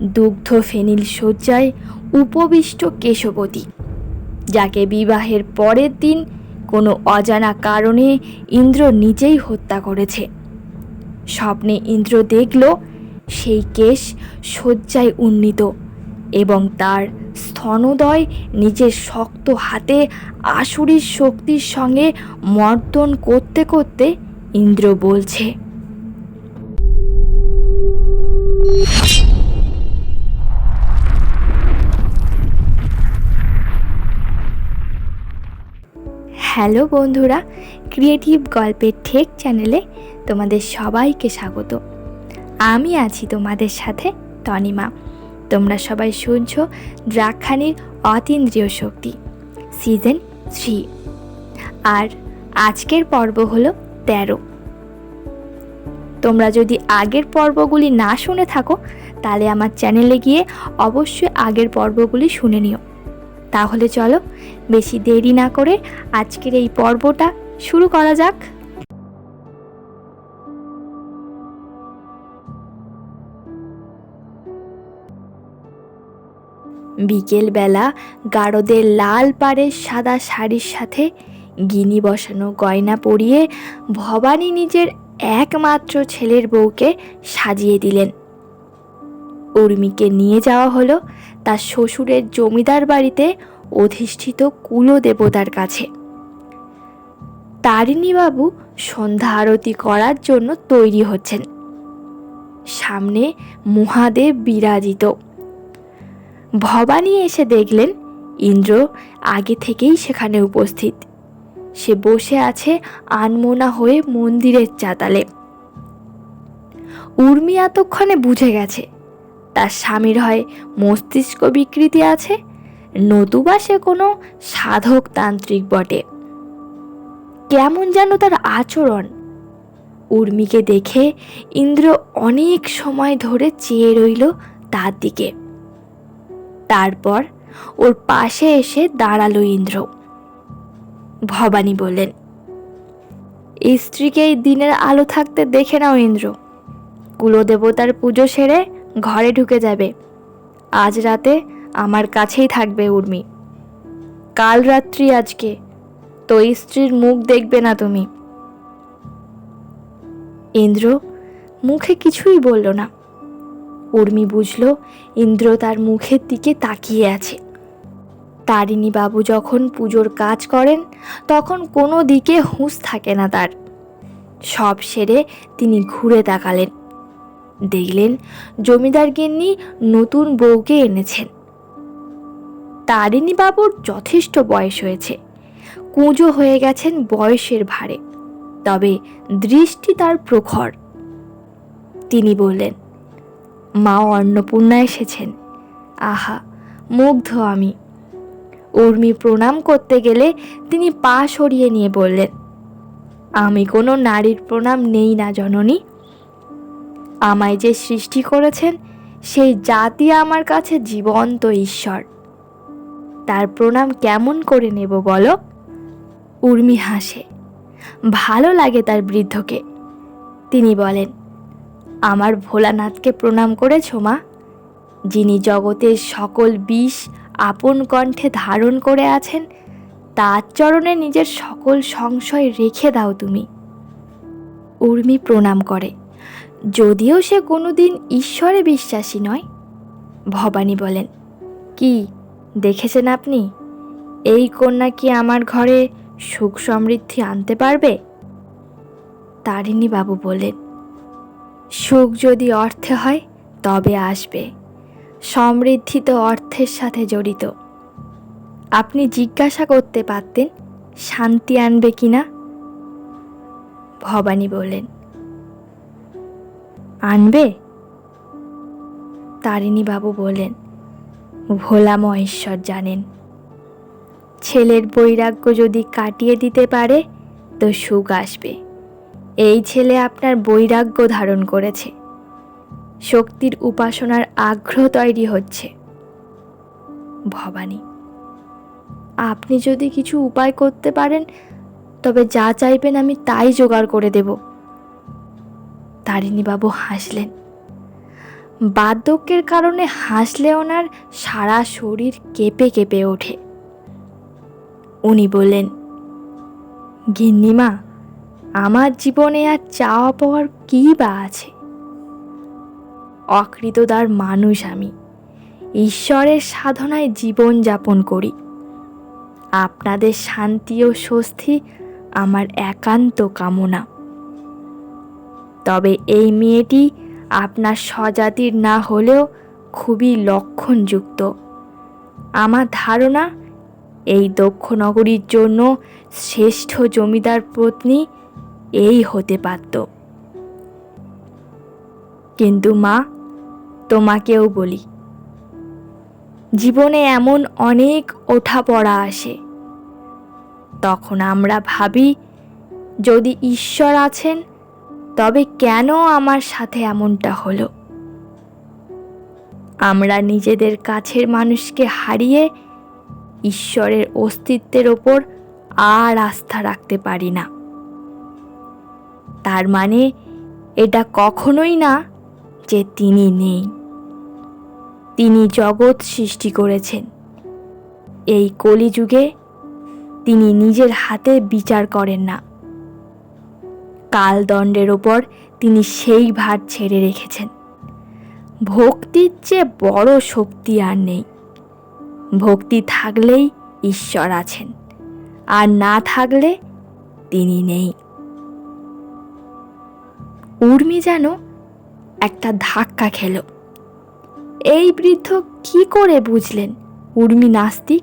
দুগ্ধ ফেনিল শয্যায় উপবিষ্ট কেশবতী, যাকে বিবাহের পরের দিন কোনো অজানা কারণে ইন্দ্র নিজেই হত্যা করেছে। স্বপ্নে ইন্দ্র দেখল, সেই কেশ শয্যায় উন্নীত এবং তার স্তনোদয় নিজের শক্ত হাতে আসুরির শক্তির সঙ্গে মর্দন করতে করতে ইন্দ্র বলছে হ্যালো বন্ধুরা ক্রিয়েটিভ গল্পের ঠেক চ্যানেলে তোমাদের সবাইকে স্বাগত। আমি আছি তোমাদের সাথে তনিমা। তোমরা সবাই শুনছ দ্রাক্ষানির অতীন্দ্রিয় শক্তি সিজন থ্রি আর আজকের পর্ব হলো তেরো। তোমরা যদি আগের পর্বগুলি না শুনে থাকো, তাহলে আমার চ্যানেলে গিয়ে অবশ্যই আগের পর্বগুলি শুনে নিও। তাহলে চলো বেশি দেরি না করে আজকের এই পর্বটা শুরু করা যাক। বিকেলবেলা গারদের লাল পাড়ের সাদা শাড়ির সাথে গিনি বসানো গয়না পরিয়ে ভবানী নিজের একমাত্র ছেলের বউকে সাজিয়ে দিলেন। উর্মিকে নিয়ে যাওয়া হলো তার শ্বশুরের জমিদার বাড়িতে অধিষ্ঠিত কুলো দেবতার কাছে। তারিণীবাবু সন্ধ্যা আরতি করার জন্য তৈরি হচ্ছেন। সামনে মহাদেব বিরাজিত। ভবানী এসে দেখলেন ইন্দ্র আগে থেকেই সেখানে উপস্থিত। সে বসে আছে আনমোনা হয়ে মন্দিরের চাতালে। উর্মি এতক্ষণে বুঝে গেছে তার স্বামীর হয় মস্তিষ্ক বিকৃতি আছে, নতুবা সে কোনো সাধক তান্ত্রিক বটে। কেমন যেন তার আচরণ। উর্মিকে দেখে ইন্দ্র অনেক সময় ধরে চেয়ে রইল তার দিকে। তারপর ওর পাশে এসে দাঁড়াল ইন্দ্র। ভবানী বললেন স্ত্রীকে এই দিনের আলো থাকতে দেখে নাও ইন্দ্র। কুলদেবতার পুজো সেরে ঘরে ঢুকে যাবে। আজ রাতে আমার কাছেই থাকবে উর্মি। কাল রাত্রি আজকে। তো স্ত্রীর মুখ দেখবে না তুমি। ইন্দ্র মুখে কিছুই বলল না। উর্মি বুঝল ইন্দ্র তার মুখের দিকে তাকিয়ে আছে। তারিণী বাবু যখন পুজোর কাজ করেন, তখন কোনো দিকে হুঁশ থাকে না তার। সব সেরে তিনি ঘুরে তাকালেন। দেখলেন জমিদার গিন্নি নতুন বউকে এনেছেন। তারিণী বাবুর যথেষ্ট বয়স হয়েছে। কুঁজো হয়ে গেছেন বয়সের ভারে, তবে দৃষ্টি তার প্রখর। তিনি বললেন, মা অন্নপূর্ণা এসেছেন। আহা, মুগ্ধ আমি। উর্মি প্রণাম করতে গেলে তিনি পা সরিয়ে নিয়ে বললেন, আমি কোনো নারীর প্রণাম নেই না জননী। আমায় যে সৃষ্টি করেছেন, সেই জাতি আমার কাছে জীবন্ত ঈশ্বর। তার প্রণাম কেমন করে নেব বলো? উর্মি হাসে। ভালো লাগে তার বৃদ্ধকে। তিনি বলেন, আমার ভোলানাথকে প্রণাম করেছ মা, যিনি জগতের সকল বিষ আপন কণ্ঠে ধারণ করে আছেন, তার চরণে নিজের সকল সংশয় রেখে দাও তুমি। উর্মি প্রণাম করে। যদিও সে কোনোদিন ঈশ্বরে বিশ্বাসী নয়। ভবানী বলেন, কি, দেখেছেন আপনি? এই কন্যা কি আমার ঘরে সুখ সমৃদ্ধি আনতে পারবে? বাবু বললেন, সুখ যদি অর্থে হয়, তবে আসবে। সমৃদ্ধি তো অর্থের সাথে জড়িত। আপনি জিজ্ঞাসা করতে পারতেন, শান্তি আনবে কিনা ভবানী বললেন আনবে? তারিণী বাবু বললেন ভোলা মহেশ্বর জানেন। ছেলের বৈরাগ্য যদি কাটিয়ে দিতে পারে, তো সুখ আসবে। এই ছেলে আপনার বৈরাগ্য ধারণ করেছে। শক্তির উপাসনার আগ্রহ তৈরি হচ্ছে। ভবানী, আপনি যদি কিছু উপায় করতে পারেন, তবে যা চাইবেন আমি তাই জোগাড় করে দেব। তারিণীবাবু হাসলেন। বার্ধক্যের কারণে হাসলে ওনার সারা শরীর কেঁপে কেঁপে ওঠে। উনি বললেন, গিন্নিমা, আমার জীবনে আর চাওয়া পাওয়ার কী বা আছে? অকৃতদার মানুষ আমি। ঈশ্বরের সাধনায় জীবন যাপন করি। আপনাদের শান্তি ও স্বস্তি আমার একান্ত কামনা। তবে এই মেয়েটি আপনার স্বজাতির না হলেও খুবই লক্ষণযুক্ত। আমার ধারণা, এই দক্ষ নগরীর জন্য শ্রেষ্ঠ জমিদার পত্নী এই হতে পারত। কিন্তু মা, তোমাকেও বলি, জীবনে এমন অনেক ওঠা পড়া আসে। তখন আমরা ভাবি, যদি ঈশ্বর আছেন তবে কেন আমার সাথে এমনটা হলো? আমরা নিজেদের কাছের মানুষকে হারিয়ে ঈশ্বরের অস্তিত্বের ওপর আর আস্থা রাখতে পারি না। তার মানে এটা কখনোই না যে তিনি নেই। তিনি জগৎ সৃষ্টি করেছেন। এই কলিযুগে তিনি নিজের হাতে বিচার করেন না। কালদণ্ডের ওপর তিনি সেই ভার ছেড়ে রেখেছেন। ভক্তির চেয়ে বড় শক্তি আর নেই। ভক্তি থাকলেই ঈশ্বর আছেন, আর না থাকলে তিনি নেই। উর্মি যেন একটা ধাক্কা খেল। এই বৃদ্ধ কি করে বুঝলেন উর্মি নাস্তিক?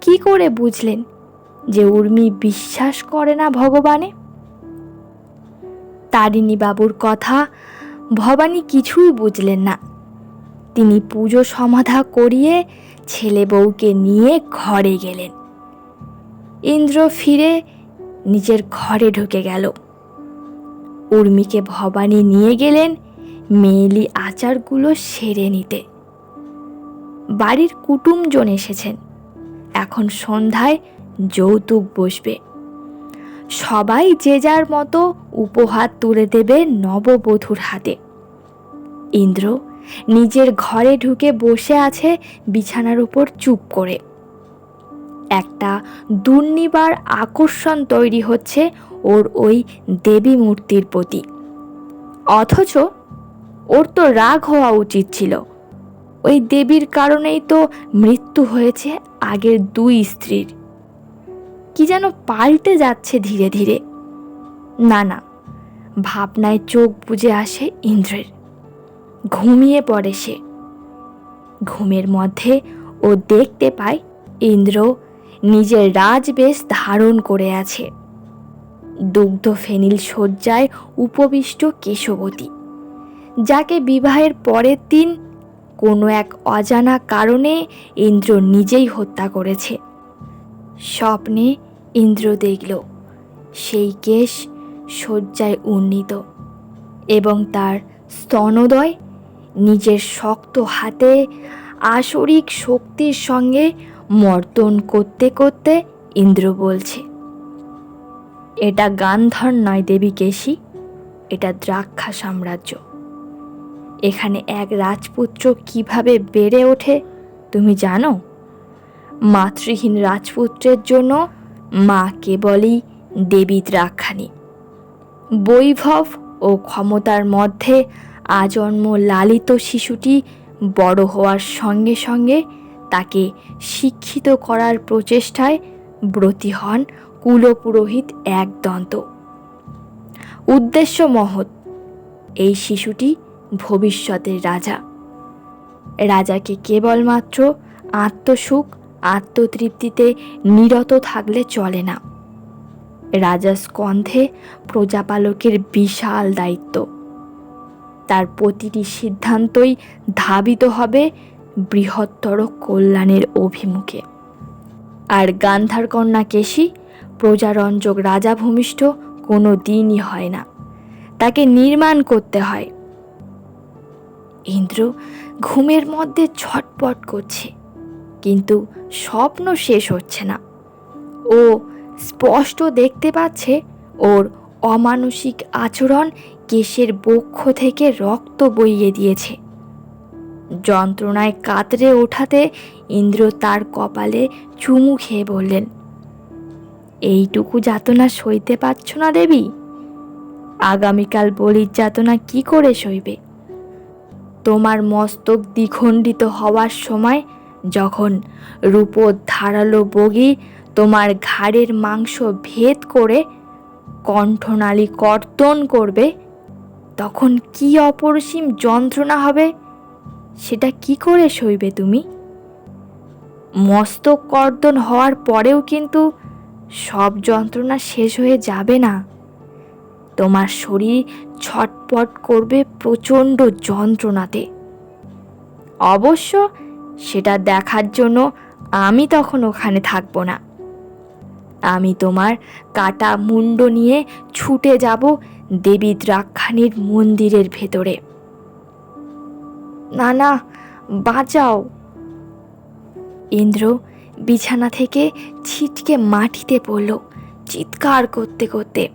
কি করে বুঝলেন যে উর্মি বিশ্বাস করে না ভগবানে? তারিণী বাবুর কথা ভবানী কিছুই বুঝলেন না। তিনি পুজো সমাধা করিয়ে ছেলে বউকে নিয়ে ঘরে গেলেন। ইন্দ্র ফিরে নিজের ঘরে ঢুকে গেল। উর্মিকে ভবানী নিয়ে গেলেন মেয়েলি আচারগুলো সেরে নিতে। বাড়ির কুটুমজন এসেছেন। এখন সন্ধ্যায় যৌতুক বসবে। সবাই যে যার মতো উপহার তুলে দেবে নববধূর হাতে। ইন্দ্র নিজের ঘরে ঢুকে বসে আছে বিছানার উপর চুপ করে। একটা দুর্নিবার আকর্ষণ তৈরি হচ্ছে ওর ওই দেবী মূর্তির প্রতি। অথচ ওর তো রাগ হওয়া উচিত ছিল। ওই দেবীর কারণেই তো মৃত্যু হয়েছে আগের দুই স্ত্রীর। কি যেন পাল্টে যাচ্ছে ধীরে ধীরে। না না, ভাবনায় চোখ বুজে আসে ইন্দ্রের। ঘুমিয়ে পড়ে সে। ঘুমের মধ্যে ও দেখতে পায় ইন্দ্র নিজের রাজবেশ ধারণ করে আছে। দুগ্ধ ফেনিল শয্যায় উপবিষ্ট কেশবতী, যাকে বিবাহের পরের দিন কোনো এক অজানা কারণে ইন্দ্র নিজেই হত্যা করেছে। স্বপ্নে ইন্দ্র দেখল, সেই কেশ শয্যায় উন্নীত এবং তার স্তনোদয় নিজের শক্ত হাতে আসরিক শক্তির সঙ্গে মর্দন করতে করতে ইন্দ্র বলছে, এটা গান্ধর নয় দেবী কেশী, এটা দ্রাক্ষা সাম্রাজ্য। এখানে এক রাজপুত্র কীভাবে বেড়ে ওঠে তুমি জানো? মাতৃহীন রাজপুত্রের জন্য মা কেবলই দেবী দ্রাক্ষানি বৈভব ও ক্ষমতার মধ্যে আজন্ম লালিত শিশুটি বড় হওয়ার সঙ্গে সঙ্গে তাকে শিক্ষিত করার প্রচেষ্টায় ব্রতী হন কুলপুরোহিত এক দন্ত উদ্দেশ্য মহৎ, এই শিশুটি ভবিষ্যতের রাজা। রাজাকে কেবলমাত্র আত্মসুখ আত্মতৃপ্তিতে নিরত থাকলে চলে না। রাজা স্কন্ধে প্রজাপালকের বিশাল দায়িত্ব। তার প্রতিটি সিদ্ধান্তই ধাবিত হবে বৃহত্তর কল্যাণের অভিমুখে। আর গান্ধার কন্যা কেশী, প্রজারঞ্জক রাজা ভূমিষ্ঠ কোনো দিনই হয় না। তাকে নির্মাণ করতে হয়। ইন্দ্র ঘুমের মধ্যে ছটপট করছে। কিন্তু স্বপ্ন শেষ হচ্ছে না। ও স্পষ্ট দেখতে পাচ্ছে ওর অমানসিক আচরণ কেশের বক্ষ থেকে রক্ত বইয়ে দিয়েছে। যন্ত্রণায় কাতরে ওঠাতে ইন্দ্র তার কপালে চুমু খেয়ে বললেন, এইটুকু যাতনা সইতে পারছ না দেবী? আগামীকাল বলির যাতনা কি করে সইবে? তোমার মস্তক দ্বিখণ্ডিত হওয়ার সময় যখন রূপোর ধারালো বগি তোমার ঘাড়ের মাংস ভেদ করে কণ্ঠনালী কর্তন করবে, তখন কি অপরসীম যন্ত্রণা হবে? সেটা কি করে সইবে তুমি? মস্তক কর্তন হওয়ার পরেও কিন্তু সব যন্ত্রণা শেষ হয়ে যাবে না। তোমার শরীর ছটপট করবে প্রচণ্ড যন্ত্রণাতে। অবশ্য সেটা দেখার জন্য আমি তখন ওখানে থাকব না। আমি তোমার কাটা মুন্ড নিয়ে ছুটে যাব দেবী দ্রাক্ষাণীর মন্দিরের ভেতরে। না না, বাঁচাও। ইন্দ্র বিছানা থেকে ছিটকে মাটিতে পড়ল চিৎকার করতে করতে।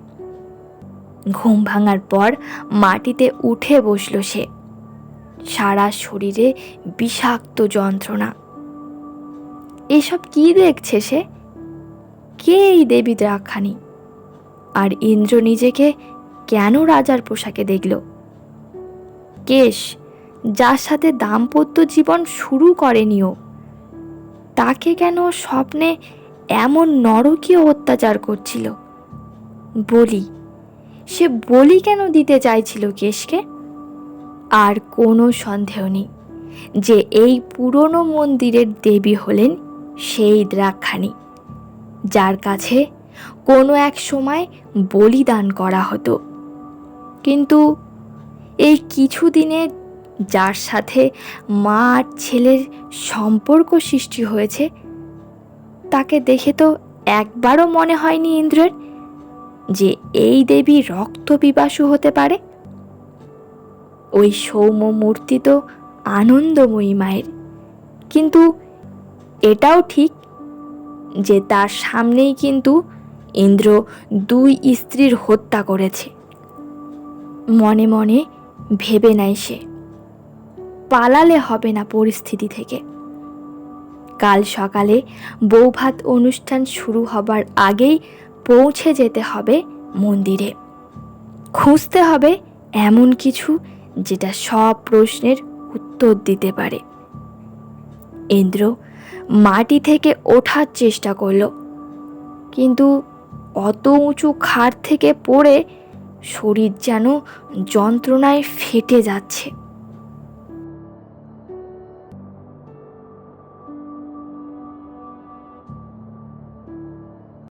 ঘুম ভাঙার পর মাটিতে উঠে বসল সে। সারা শরীরে বিষাক্ত যন্ত্রণা। এসব কি দেখছে সে? কে এই দেবী দ্রাক্ষানি আর ইন্দ্র নিজেকে কেন রাজার পোশাকে দেখল? কেশ, যার সাথে দাম্পত্য জীবন শুরু করেনিও, তাকে কেন স্বপ্নে এমন নরকীয় অত্যাচার করছিল? বলি, সে বলি কেন দিতে চাইছিল কেশকে? আর কোনো সন্দেহ নেই যে এই পুরনো মন্দিরের দেবী হলেন সেই দ্রাক্ষানি যার কাছে কোনো এক সময় বলিদান করা হতো। কিন্তু এই কিছুদিনে যার সাথে মা আর ছেলের সম্পর্ক সৃষ্টি হয়েছে, তাকে দেখে তো একবারও মনে হয়নি ইন্দ্রের যে এই দেবী রক্ত হতে পারে। ওই সৌম্য মূর্তি তো আনন্দময়ী মায়ের। কিন্তু এটাও ঠিক যে তার সামনেই কিন্তু ইন্দ্র দুই স্ত্রীর হত্যা করেছে। মনে মনে ভেবে নেয় সে। পালালে হবে না পরিস্থিতি থেকে। কাল সকালে বৌভাত অনুষ্ঠান শুরু হবার আগেই পৌঁছে যেতে হবে মন্দিরে। খুঁজতে হবে এমন কিছু যেটা সব প্রশ্নের উত্তর দিতে পারে। ইন্দ্র মাটি থেকে ওঠার চেষ্টা করল, কিন্তু অত উঁচু খাট থেকে পড়ে শরীর যেন যন্ত্রণায় ফেটে যাচ্ছে।